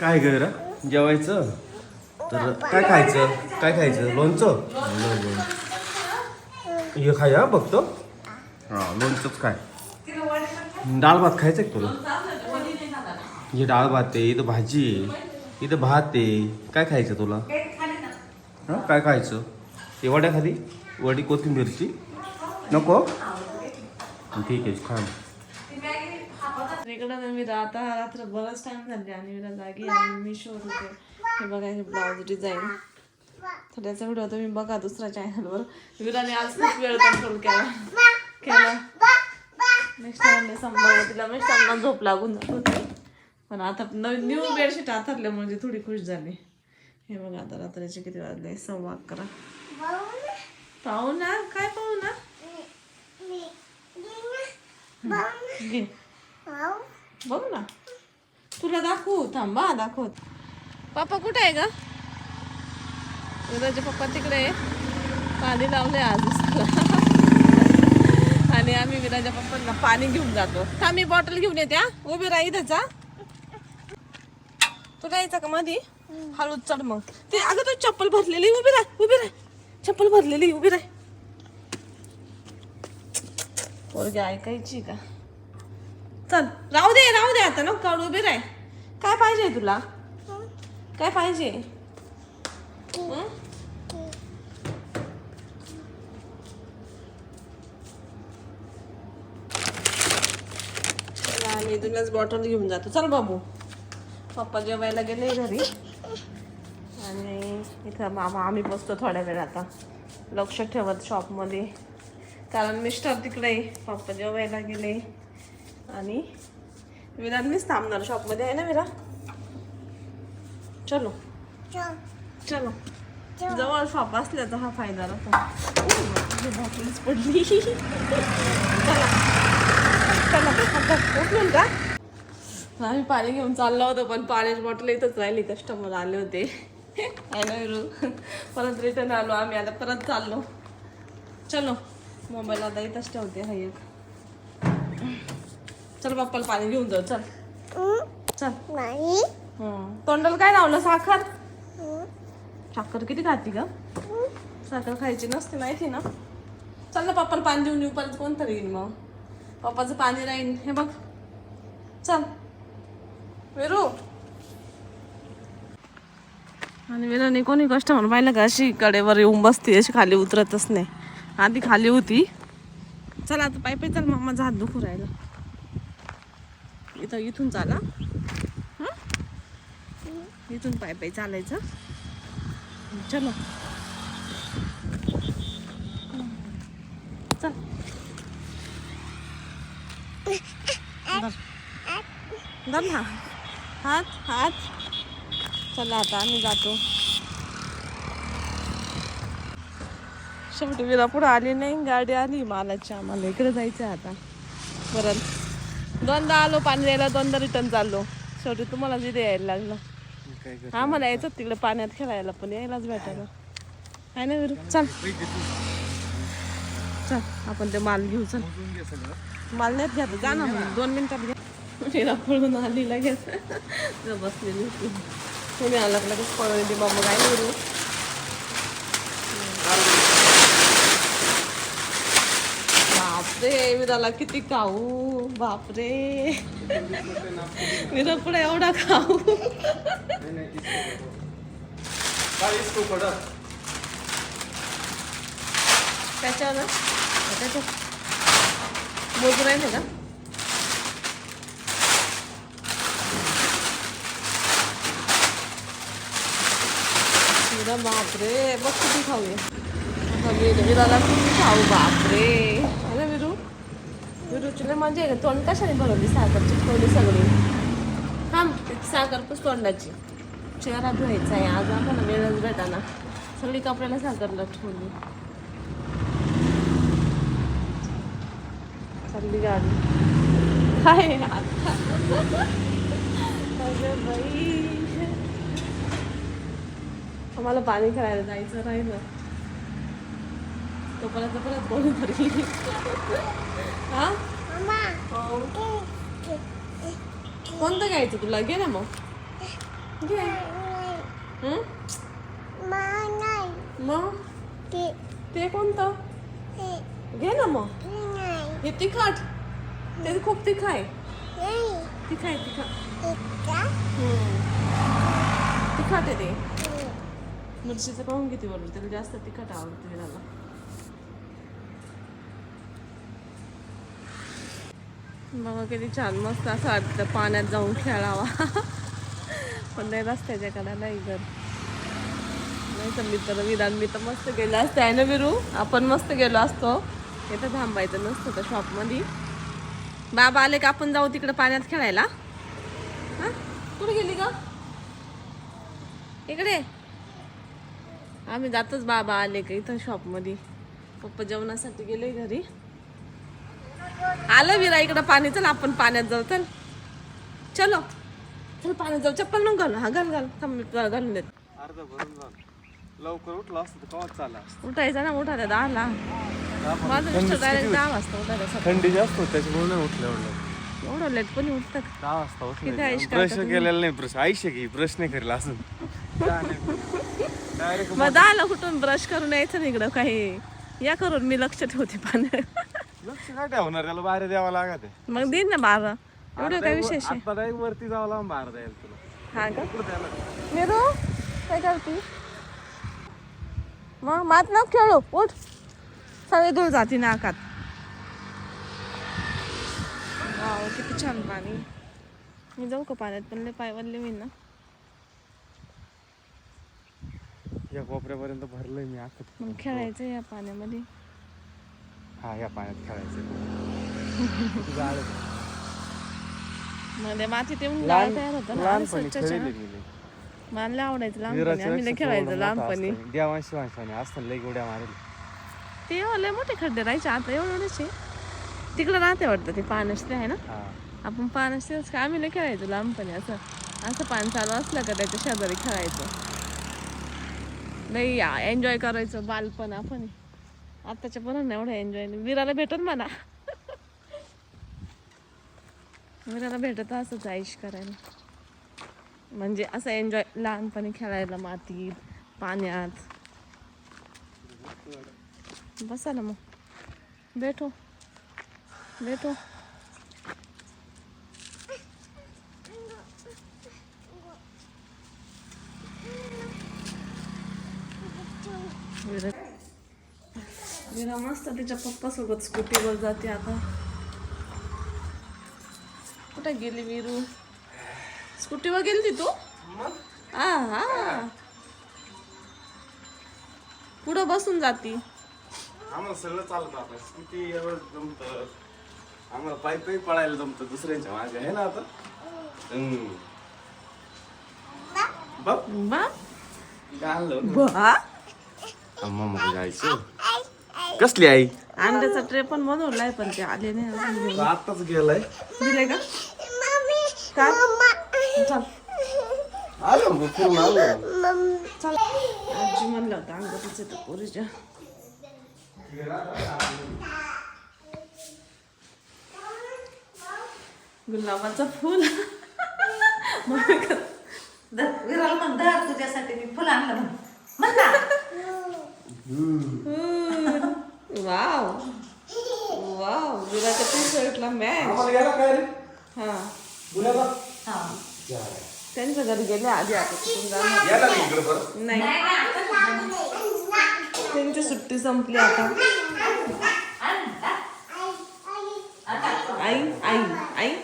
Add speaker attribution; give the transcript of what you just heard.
Speaker 1: काय गर जेवायचं? तर काय खायचं? काय खायचं? लोणचं? हे खाय हा बघतो. हा लोणचंच काय डाळ भात खायचं आहे तुला? हे डाळ भात आहे इथं भाजी आहे इथं भात आहे. काय खायचं तुला? हां काय खायचं? ते वड्या खाली वडी कोथिंबीरची? नको? ठीक आहे खा.
Speaker 2: इकडं ना मी आता रात्र बराच टाइम झाले आणि मी जागी आणि मी शोध होते हे बघा हे ब्लाऊज डिझाईन तर त्याचा व्हिडिओ तुम्ही बघा दुसऱ्या चॅनलवर विराने आज खूप वेळ कंट्रोल केला. केला. मिस्टरांनी सांभाळलं तिला. मिस्टरांना झोप लागून जात. होती पण आता नवीन न्यू बेडशीट आथरले म्हणजे थोडी खुश झाली. हे बघा आता रात्रीचे किती वाजले? सव्वा अकरा. पाहू ना काय पाहू ना घे. बघ ना. तुला दाखवू थांबा दाखवत. पापा कुठे आहे ग? पप्पा तिकडे पाणी लावले आज आणि आम्ही विराजा पप्पांना पाणी घेऊन जातो. का मी बॉटल घेऊन येत्या उभी राही त्याचा तुला यायचा का मधी? हळूच चढ मग. ते अगं तू चप्पल भरलेली उभी राह उभी राह. चप्पल भरलेली उभी राह. पोरगी ऐकायची का? चल राहू दे राहू दे आता नको काढू उभी राह. काय पाहिजे तुला? काय पाहिजे मी तुलाच बॉटल घेऊन जातो. चल बाबू. पप्पा जेवायला गेले घरी. आणि इथं मामा आम्ही बसतो थोड्या वेळ आता. लक्ष ठेवत शॉपमध्ये कारण मिस्टर तिकडे पप्पा जेवायला गेले. आणि विरांनीच थांबणार शॉपमध्ये आहे ना विरा? चलो. चलो. जवळ शॉप असल्याचा हा फायदा राहतो. पडली. चला. चला. आम्ही पाणी घेऊन चाललो होतो पण पाण्याची बॉटल इथंच राहिली. कस्टमर आले होते. आहे ना विरू? परत रिटर्न आलो आम्ही. आता परत चाललो. चलो. मोबाईल आता इथंच ठेवते हा एक. चल बाप्पाला पाणी घेऊन जाऊ चल. चल. हं. तोंडाला काय लावलं? साखर? साखर किती खाती का साखर खायची नसते माहिती ना? चल ना पप्पाला पाणी देऊन येऊ परत कोणतरी येईल मग. पप्पाचं पाणी राहील हे बघ. चल. विरू. आणि विराने कोणी कस्टमर पाहिलं का? अशी कडेवर येऊन बसते अशी खाली उतरतच नाही. आधी खाली होती. चल आता पाय पाय चल मामाचा हात दुखू राहिला. इथं इथून चाला हां? इथून पाय पाय चालायचं. चलो. चल. धर. ना. हात हात. चला आता आम्ही जातो. शेवटी विला पुढं आली नाही गाडी आली मालाची आम्हाला. इकडे जायचं आहे आता. परत दोनदा आलो पाणी द्यायला दोनदा रिटर्न चाललो. शेवटी तुम्हाला तिथे यायला लागलं. हा मला यायचं तिकडे पाण्यात खेळायला पण यायलाच भेटायला. आहे ना विरू चल. चल आपण ते माल घेऊ चल. माल नाहीत घ्या जा ना दोन मिनिटात घ्या विरा पळून आली लगेच. बसलेली तुम्ही आला लगेच पळून येते बाबा काय नाही विरू बापरे विराला किती खाऊ. बापरे. विरा पुढे एवढा खाऊ. त्याच्यावर ना आहे मोजू राहिले बापरे बघ किती खाऊया. विराला किती खाऊ बापरे अरे विरू विरूची मजा आहे का तोंड कशाने भरवली साखर चिकवली सगळी थांब साखर तोंडाची चेहरा धुवायचा आहे आज आपण वेळच भेटाना सगळी कपड्याला साखरला ठेवली चालली गाडी काय आता बाई आम्हाला पाणी खेळायला जायचं राहिलं. तोपर्यंत परत कोणीतरी हा? हो. कोणतं घ्यायचं तुला? घे ना मग. घे? मग? ते. कोणतं? घे ना मग. हे तिखट. ते खूप तिखट आहे. तिखट आहे तिखट. हं. तिखट आहे ते. मिरचीचं पाहून किती बरोबर त्याला जास्त तिखट आवडतं विराला बघा किती छान मस्त असं वाटतं पाण्यात जाऊन खेळावा. पण नाही रस्त्याच्या कडा नाही घर नाही तर मी तर विधान मी तर मस्त गेलो असते आहे ना विरू? आपण मस्त गेलो असतो. इथं थांबायचं नसतं तर शॉपमध्ये बाबा आले का आपण जाऊ तिकडे पाण्यात खेळायला? हां? कुठे गेली का इकडे. आम्ही जातोच बाबा आले का इथं शॉपमध्ये पप्पा जेवणासाठी गेले घरी. आलं विरा इकडं पाणी चल आपण पाण्यात जाऊ चल. चलो. चल पाण्यात जाऊ चप्पल नको घाल. हा घाल घाल. थांब मी तुला घालून देत.
Speaker 1: अर्धा भरून झालं लवकर उठला असतं तर कवा चाला
Speaker 2: उठायचं ना उठायला दहाला माझं मिस्टर डायरेक्ट दहा वाजता उठायला सकाळी.
Speaker 1: थंडी जास्त होती त्याच्यामुळे नाही उठलं एवढं.
Speaker 2: एवढं लेट पण उठतं का?
Speaker 1: दहा वाजता
Speaker 2: किती आयुष
Speaker 1: उठलं ब्रश केलेला नाही ब्रश. आयुष्य की ब्रश नाही करेल असं डायरेक्ट
Speaker 2: मग दहाला कुठून ब्रश करून यायचं ना इकडं काही. या करून मी लक्ष ठेवते पाण्यात.
Speaker 1: लक्ष काय ठेवणार त्याला बाहेर द्यावं लागत आहे.
Speaker 2: मग देईन ना बारा. एवढं काय विशेष आहे?
Speaker 1: आता वरती जावं लागून बाहेर द्यायला तुला.
Speaker 2: हा का?
Speaker 1: कुठं द्यायला
Speaker 2: निरू काय करते? मग मात न खेळू उठ. सगळे धूळ जाती नाकात. वाव किती छान पाणी. मी जाऊ का पाण्यात पण लय पाय वल्ले मी ना.
Speaker 1: या कोपऱ्यापर्यंत भरलंय मी आता.
Speaker 2: मग खेळायचं या पाण्यामध्ये.
Speaker 1: हा या पाण्यात खेळायचं
Speaker 2: मध्ये मातीत येऊन गाळ तयार होतं ना
Speaker 1: लहानपणी खेळले.
Speaker 2: मला लय आवडायचं लहानपणी आम्ही लय खेळायचो लहानपणी
Speaker 1: असताना. देवांशी वांशाने असताना लई उड्या मारेल
Speaker 2: ते हो, लय मोठे खड्डे राहायचे आता एवढे एवढेच आहे तिकडं राहते वाटतं ते पाण्याचे आहे ना
Speaker 1: हा
Speaker 2: आपण पाण्याचे का आम्ही लय खेळायचो लहानपणी असं असं पाणी चालू असलं का त्याच्या शेजारी खेळायचं लई एन्जॉय करायचं बालपण आपण आताच्या पण एवढं एन्जॉय नाही. विराला भेटत म्हणा. विराला भेटत असंच आईश करायला. म्हणजे असं एन्जॉय लहानपणी खेळायला मातीत पाण्यात. बसा ना मग. भेटो. भेटो. विरा मस्त तिच्या पप्पा सोबत स्कूटीवर जाते आता. कुठे गेली विरू? स्कूटीवर गेली तू? हा हा. पुढं बसून जाती.
Speaker 1: आम्हाला सगळं चालत आता. स्कूटी एवढं जमत. आम्हाला पायी पायी पळायला जमत दुसऱ्यांच्या मागे. आहे ना आता?
Speaker 2: बा. बा.
Speaker 1: अम्मा मग जायचं कसली आई?
Speaker 2: अंड्याचा ट्रे पण बनवलाय पण ते आले नाही अजून.
Speaker 1: आताच गेलाय.
Speaker 2: दिले का? चल.
Speaker 1: आलो मग फिरून आलो.
Speaker 2: चल. आजी म्हणलं होतं अंगातच येतं पोरीच्या गुलाबाचं फुल.
Speaker 3: विराला तुझ्यासाठी मी फुलं आणलं म्हण म्हण ना.
Speaker 2: वाव वाव विराच्या टी शर्टला मॅच
Speaker 1: आम्हाला गेला काय रे
Speaker 2: हा
Speaker 1: गुलाबा
Speaker 3: हा.
Speaker 2: त्यांच्या घरी गेले आधी आता तिथून जाणार
Speaker 1: यायला नाही इकडे परत
Speaker 2: नाही त्यांची सुट्टी संपली आता आई आई आई